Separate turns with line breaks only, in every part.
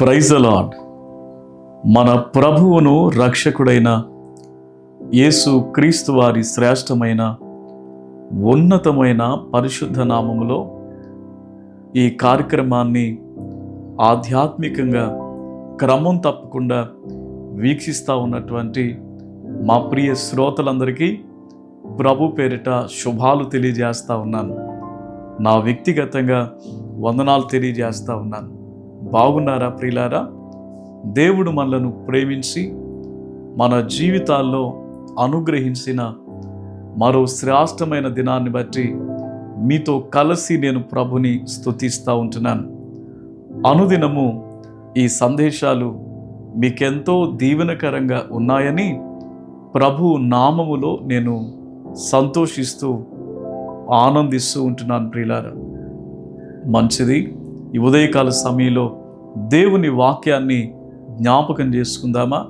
Praise అలాడ్ మన ప్రభువును రక్షకుడైన యేసు క్రీస్తు వారి శ్రేష్టమైన ఉన్నతమైన పరిశుద్ధ నామములో ఈ కార్యక్రమాన్ని ఆధ్యాత్మికంగా క్రమం తప్పకుండా వీక్షిస్తూ ఉన్నటువంటి మా ప్రియ శ్రోతలందరికీ ప్రభు పేరిట శుభాలు తెలియజేస్తూ ఉన్నాను. నా వ్యక్తిగతంగా వందనాలు తెలియజేస్తూ ఉన్నాను. బాగున్నారా ప్రియులారా? దేవుడు మనలను ప్రేమించి మన జీవితాల్లో అనుగ్రహించిన మరో శ్రేష్టమైన దినాన్ని బట్టి మీతో కలిసి నేను ప్రభుని స్తుతిస్తూ ఉంటున్నాను. అనుదినము ఈ సందేశాలు మీకెంతో దీవెనకరంగా ఉన్నాయని ప్రభు నామములో నేను సంతోషిస్తూ ఆనందిస్తూ ఉంటున్నాను ప్రియులారా. మంచిది. ఈ ఉదయకాల సమయంలో దేవుని వాక్యాన్ని జ్ఞాపకం చేసుకుందామా?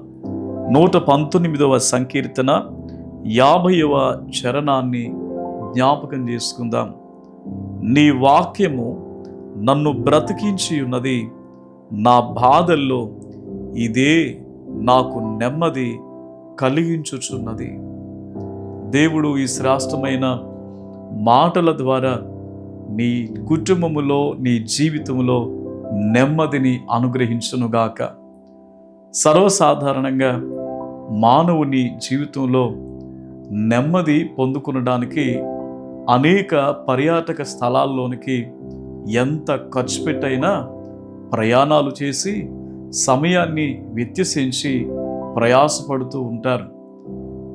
నూట పంతొమ్మిదవ సంకీర్తన యాభైవ చరణాన్ని జ్ఞాపకం చేసుకుందాం. నీ వాక్యము నన్ను బ్రతికించి ఉన్నది నా బాధల్లో ఇదే నాకు నెమ్మది కలిగించుచున్నది. దేవుడు ఈ శ్రేష్టమైన మాటల ద్వారా నీ కుటుంబములో నీ జీవితంలో నెమ్మదిని అనుగ్రహించునుగాక. సర్వసాధారణంగా మానవుని జీవితంలో నెమ్మది పొందుకునడానికి అనేక పర్యాటక స్థలాల్లోనికి ఎంత ఖర్చు పెట్టైనా ప్రయాణాలు చేసి సమయాన్ని వ్యత్యసించి ప్రయాసపడుతూ ఉంటారు.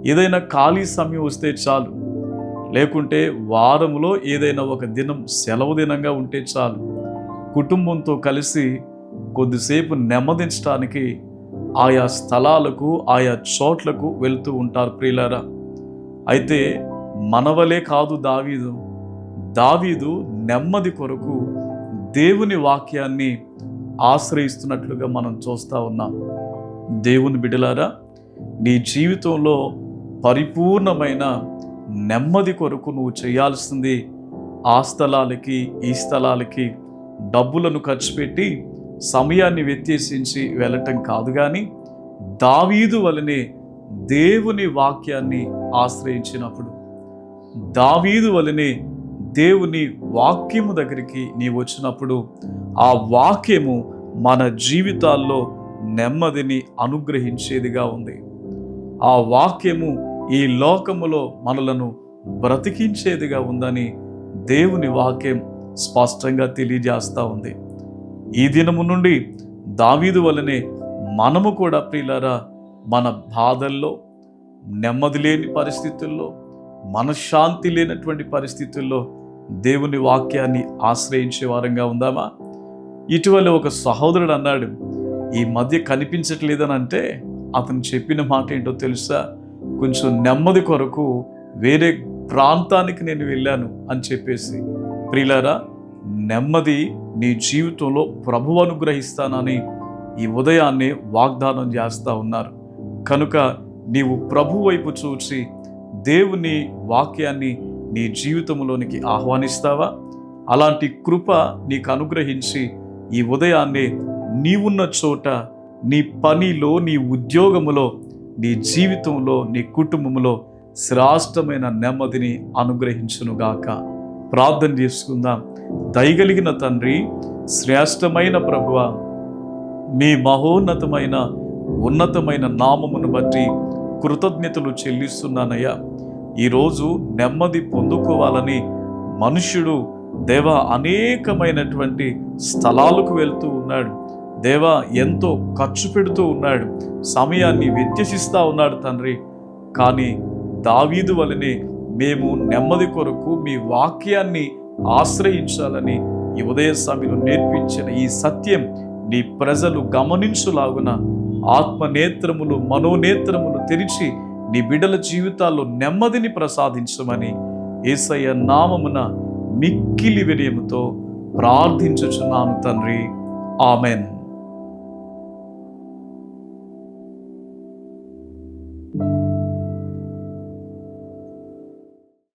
ఏదైనా ఖాళీ సమయం వస్తే చాలు. లేకుంటే వారంలో ఏదైనా ఒక దినం సెలవు దినంగా ఉంటే చాలు. కుటుంబంతో కలిసి కొద్దిసేపు నెమ్మదించడానికి ఆయా స్థలాలకు ఆయా చోట్లకు వెళ్తూ ఉంటారు ప్రియులారా. అయితే మనవలే కాదు దావీదు. దావీదు నెమ్మది కొరకు దేవుని వాక్యాన్ని ఆశ్రయిస్తున్నట్లుగా మనం చూస్తూ ఉన్నాం. దేవుని బిడలారా నీ జీవితంలో పరిపూర్ణమైన నెమ్మది కొరకు నువ్వు చేయాల్సింది ఆ స్థలాలకి ఈ స్థలాలకి డబ్బులను ఖర్చు పెట్టి సమయాన్ని వ్యత్యసించి వెళ్ళటం కాదు కానీ దావీదు వలనే దేవుని వాక్యాన్ని ఆశ్రయించినప్పుడు. దావీదు వలనే దేవుని వాక్యము దగ్గరికి నీ వచ్చినప్పుడు ఆ వాక్యము మన జీవితాల్లో నెమ్మదిని అనుగ్రహించేదిగా ఉంది. ఆ వాక్యము ఈ లోకములో మనలను బ్రతికించేదిగా ఉందని దేవుని వాక్యం స్పష్టంగా తెలియజేస్తూ ఉంది. ఈ దినము నుండి దావీదు వలనే మనము కూడా ప్రియులరా మన బాధల్లో నెమ్మది లేని పరిస్థితుల్లో మనశ్శాంతి లేనటువంటి పరిస్థితుల్లో దేవుని వాక్యాన్ని ఆశ్రయించే వారంగా ఉందామా? ఇటీవల ఒక సహోదరుడు అన్నాడు ఈ మధ్య కనిపించట్లేదని అంటే అతను చెప్పిన మాట ఏంటో తెలుసా? కొంచెం నెమ్మది కొరకు వేరే ప్రాంతానికి నేను వెళ్ళాను అని చెప్పేసి ప్రియులారా నెమ్మది నీ జీవితంలో ప్రభు అనుగ్రహిస్తానని ఈ ఉదయాన్నే వాగ్దానం చేస్తూ ఉన్నారు. కనుక నీవు ప్రభు వైపు చూచి దేవుని వాక్యాన్ని నీ జీవితంలోనికి ఆహ్వానిస్తావా? అలాంటి కృప నీకు అనుగ్రహించి ఈ ఉదయాన్నే నీవున్న చోట నీ పనిలో నీ ఉద్యోగములో నీ జీవితంలో నీ కుటుంబంలో శ్రాష్టమైన నెమ్మదిని అనుగ్రహించునుగాక. ప్రార్థన చేసుకుందాం. దయగలిగిన తండ్రి శ్రేష్టమైన ప్రభువ మీ మహోన్నతమైన ఉన్నతమైన నామమును బట్టి కృతజ్ఞతలు చెల్లిస్తున్నానయ్యా. ఈరోజు నెమ్మది పొందుకోవాలని మనుష్యుడు దేవ అనేకమైనటువంటి స్థలాలకు వెళ్తూ ఉన్నాడు. దేవ ఎంతో ఖర్చు పెడుతూ ఉన్నాడు. సమయాన్ని వ్యత్యసిస్తూ ఉన్నాడు తండ్రి. కానీ దావీదు వలనే మేము నెమ్మది కొరకు మీ వాక్యాన్ని ఆశ్రయించాలని ఈ ఉదయ సమయంలో నేర్పించిన ఈ సత్యం నీ ప్రజలు గమనించులాగున ఆత్మనేత్రములు మనోనేత్రములు తెరిచి నీ బిడ్డల జీవితాల్లో నెమ్మదిని ప్రసాదించమని ఏసయ్య నామమున మిక్కిలి వినయముతో ప్రార్థించుచున్నాను తండ్రి. ఆమెన్.